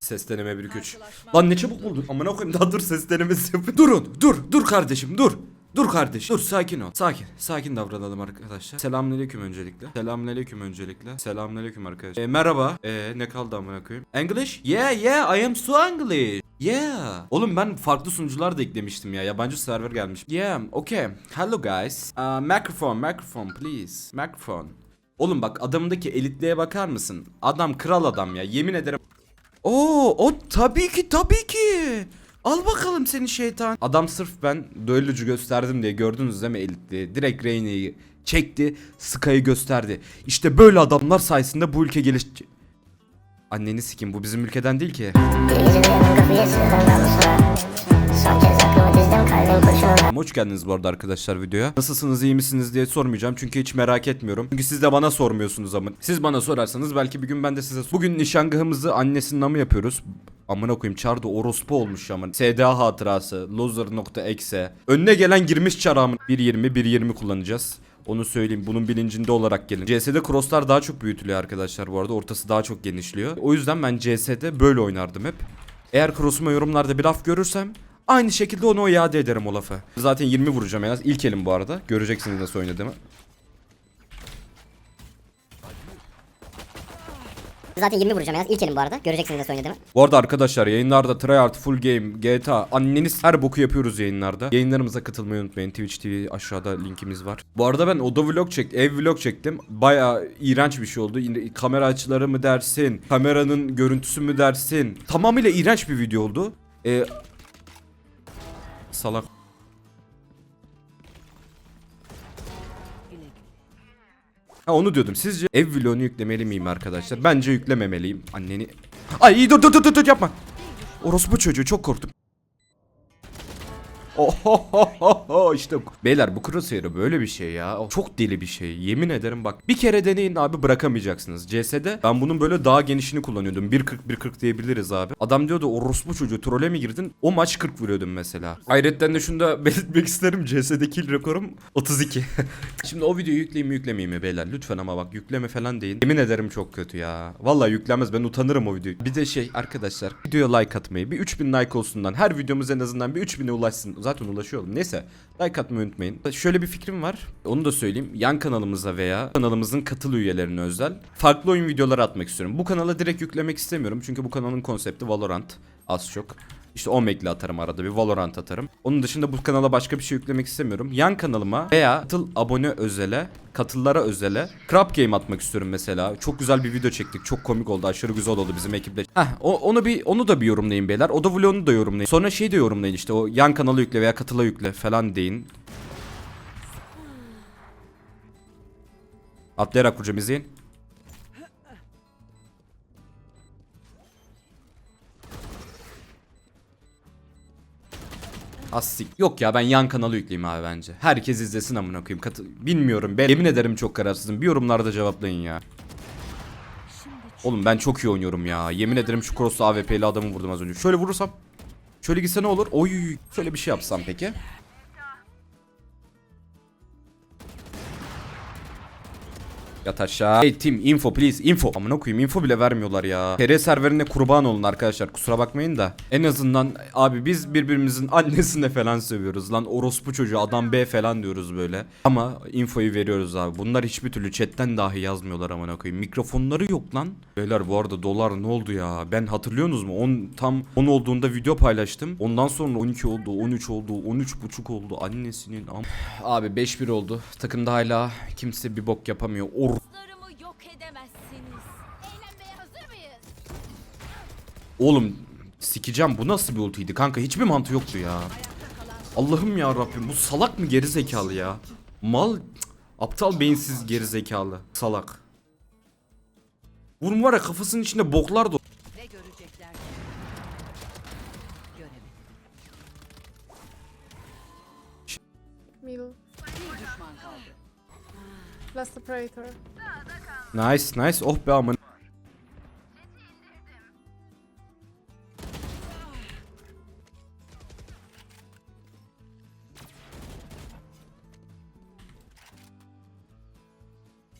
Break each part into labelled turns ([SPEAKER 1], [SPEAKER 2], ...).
[SPEAKER 1] Ses deneme 1 2 3. Lan ne çabuk buldun. Amına koyayım daha dur ses denemesi yapıyor. Durun dur dur kardeşim dur. Dur kardeş. Dur sakin ol. Sakin. Sakin davranalım arkadaşlar. Selamünaleyküm öncelikle. Selamünaleyküm öncelikle. Selamünaleyküm arkadaşlar. E, merhaba. E, ne kaldı amına koyayım? English? Yeah yeah I am so English. Yeah. Oğlum ben farklı sunucular da eklemiştim ya. Yabancı server gelmiş. Yeah. Okay. Hello guys. Uh, microphone, microphone please. Microphone. Oğlum bak adamdaki elitliğe bakar mısın? Adam kral adam ya. Yemin ederim. Oo, o tabii ki tabii ki. Al bakalım seni şeytan. Adam sırf ben düellocu gösterdim diye gördünüz değil mi elitliği? Direkt Reyne'yi çekti, Sky'ı gösterdi. İşte böyle adamlar sayesinde bu ülke geliş... Anneni sikim bu bizim ülkeden değil ki.
[SPEAKER 2] Kurşununa
[SPEAKER 1] Hoş geldiniz bu arada arkadaşlar videoya. Nasılsınız iyi misiniz diye sormayacağım çünkü hiç merak etmiyorum. Çünkü siz de bana sormuyorsunuz ama. Siz bana sorarsanız belki bir gün ben de size Bugün nişangahımızı annesinin namı yapıyoruz. Amına koyayım çarda orospu olmuş ama. SDA hatırası, loser.exe. Önüne gelen girmiş çarağımın. 1.20 1.20 kullanacağız. Onu söyleyeyim bunun bilincinde olarak gelin. CS'de crosslar daha çok büyütülüyor arkadaşlar bu arada. Ortası daha çok genişliyor. O yüzden ben CS'de böyle oynardım hep. Eğer cross'uma yorumlarda bir laf görürsem aynı şekilde onu iade ederim o lafı. Zaten 20 vuracağım en az. İlk elim bu arada. Göreceksiniz nasıl oynadığımı.
[SPEAKER 2] Zaten 20 vuracağım en az ilk elim bu arada Göreceksiniz nasıl oynadığımı
[SPEAKER 1] Bu arada arkadaşlar yayınlarda tryhard, full game, GTA, anneniz her boku yapıyoruz yayınlarda. Yayınlarımıza katılmayı unutmayın. Twitch TV aşağıda linkimiz var. Bu arada ben oda vlog çek, ev vlog çektim. Baya iğrenç bir şey oldu. Kamera açıları mı dersin, kameranın görüntüsü mü dersin. Tamamıyla iğrenç bir video oldu. Ee, salak. Ha onu diyordum. Sizce ev vlogunu yüklemeli miyim arkadaşlar? Bence yüklememeliyim. Anneni... Ay dur dur dur, dur yapma. Orospu çocuğu çok korktum. Ohohoho işte. Beyler bu crosshair'ı böyle bir şey ya. Çok deli bir şey. Yemin ederim bak. Bir kere deneyin abi bırakamayacaksınız. CS'de ben bunun böyle daha genişini kullanıyordum. 1.40 1.40 diyebiliriz abi. Adam diyordu orospu çocuğu trole mi girdin? O maç 40 vuruyordum mesela. Hayretten de şunu da belirtmek isterim. CS'deki kill rekorum 32. Şimdi o videoyu yükleyeyim mi yüklemeyeyim mi beyler? Lütfen ama bak yükleme falan deyin. Yemin ederim çok kötü ya. Vallahi yüklenmez ben utanırım o videoyu. Bir de şey arkadaşlar videoya like atmayı bir 3000 like olsundan her videomuz en azından bir 3000'e ulaşsın. Zaten ulaşıyor oğlum. Neyse like atmayı unutmayın. Şöyle bir fikrim var. Onu da söyleyeyim. Yan kanalımıza veya kanalımızın katıl üyelerine özel farklı oyun videoları atmak istiyorum. Bu kanala direkt yüklemek istemiyorum. Çünkü bu kanalın konsepti Valorant. Az çok. İşte Omeg'le atarım arada bir Valorant atarım. Onun dışında bu kanala başka bir şey yüklemek istemiyorum. Yan kanalıma veya katıl abone özele, katıllara özele Crap Game atmak istiyorum mesela. Çok güzel bir video çektik. Çok komik oldu. Aşırı güzel oldu bizim ekiple. Heh, o- onu bir onu da bir yorumlayın beyler. O da vlogunu da yorumlayın. Sonra şey de yorumlayın işte o yan kanalı yükle veya katıla yükle falan deyin. Atlayarak vuracağım izleyin. Asik. Yok ya ben yan kanalı yükleyeyim abi bence. Herkes izlesin amına koyayım. Katı... Bilmiyorum ben yemin ederim çok kararsızım. Bir yorumlarda cevaplayın ya. Oğlum ben çok iyi oynuyorum ya. Yemin ederim şu cross'la AWP'li adamı vurdum az önce. Şöyle vurursam. Şöyle gitse ne olur? Oy. Şöyle bir şey yapsam peki. Yat aşağı. Hey team info please info. Amına koyayım info bile vermiyorlar ya. TR serverine kurban olun arkadaşlar. Kusura bakmayın da. En azından abi biz birbirimizin annesine falan sövüyoruz lan. Orospu çocuğu adam B falan diyoruz böyle. Ama infoyu veriyoruz abi. Bunlar hiçbir türlü chatten dahi yazmıyorlar amına koyayım. Mikrofonları yok lan. Beyler bu arada dolar ne oldu ya? Ben hatırlıyorsunuz mu? 10 tam 10 olduğunda video paylaştım. Ondan sonra 12 oldu, 13 oldu, 13 buçuk oldu. Annesinin am. Abi 5-1 oldu. Takımda hala kimse bir bok yapamıyor. Or
[SPEAKER 3] edemezsiniz. Eğlenmeye hazır mıyız?
[SPEAKER 1] Oğlum sikeceğim bu nasıl bir ultiydi kanka hiçbir mantığı yoktu ya. Allah'ım ya Rabbim bu salak mı geri zekalı ya? Mal cık, aptal beyinsiz geri zekalı salak. Vurun var ya kafasının içinde boklar da
[SPEAKER 4] Ne görecekler? Göremedim.
[SPEAKER 5] Middle.
[SPEAKER 4] Bir düşman kaldı.
[SPEAKER 5] Last operator.
[SPEAKER 1] Nice nice oh be aman.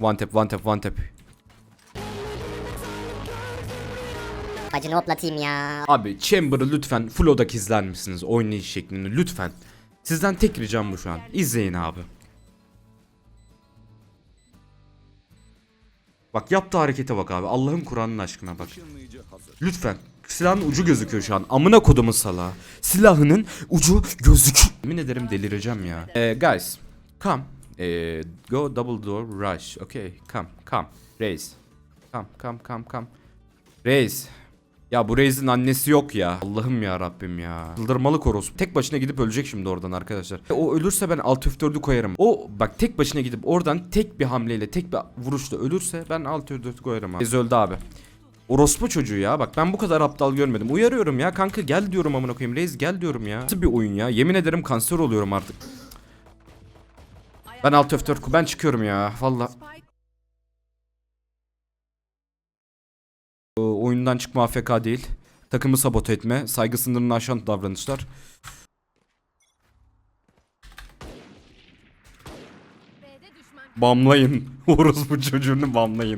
[SPEAKER 1] One tap one tap one tap.
[SPEAKER 2] Acını hoplatayım ya.
[SPEAKER 1] Abi Chamber'ı lütfen full odak izler misiniz? Oynayış şeklini lütfen. Sizden tek ricam bu şu an. İzleyin abi. Bak yaptığı harekete bak abi. Allah'ın Kur'an'ın aşkına bak. Lütfen. Silahın ucu gözüküyor şu an. Amına kodumun salağı. Silahının ucu gözük. Yemin ederim delireceğim ya. Ee, guys. Come. Ee, go double door rush. Okay. Come. Come. Raise. Come. Come. Come. Come. Raise. Ya bu Reis'in annesi yok ya. Allah'ım ya Rabbim ya. Çıldırmalı koros. Tek başına gidip ölecek şimdi oradan arkadaşlar. E, O ölürse ben alt F4'ü koyarım. O bak tek başına gidip oradan tek bir hamleyle tek bir vuruşla ölürse ben alt F4'ü koyarım abi. Reis öldü abi. Orospu çocuğu ya bak ben bu kadar aptal görmedim. Uyarıyorum ya kanka gel diyorum amına koyayım. Reis gel diyorum ya. Nasıl bir oyun ya? Yemin ederim kanser oluyorum artık. Ben alt F4 ben çıkıyorum ya. Valla. Oyundan çıkma AFK değil. Takımı sabote etme, saygı sınırını aşan davranışlar. Bamlayın. Orospu çocuğunu bamlayın.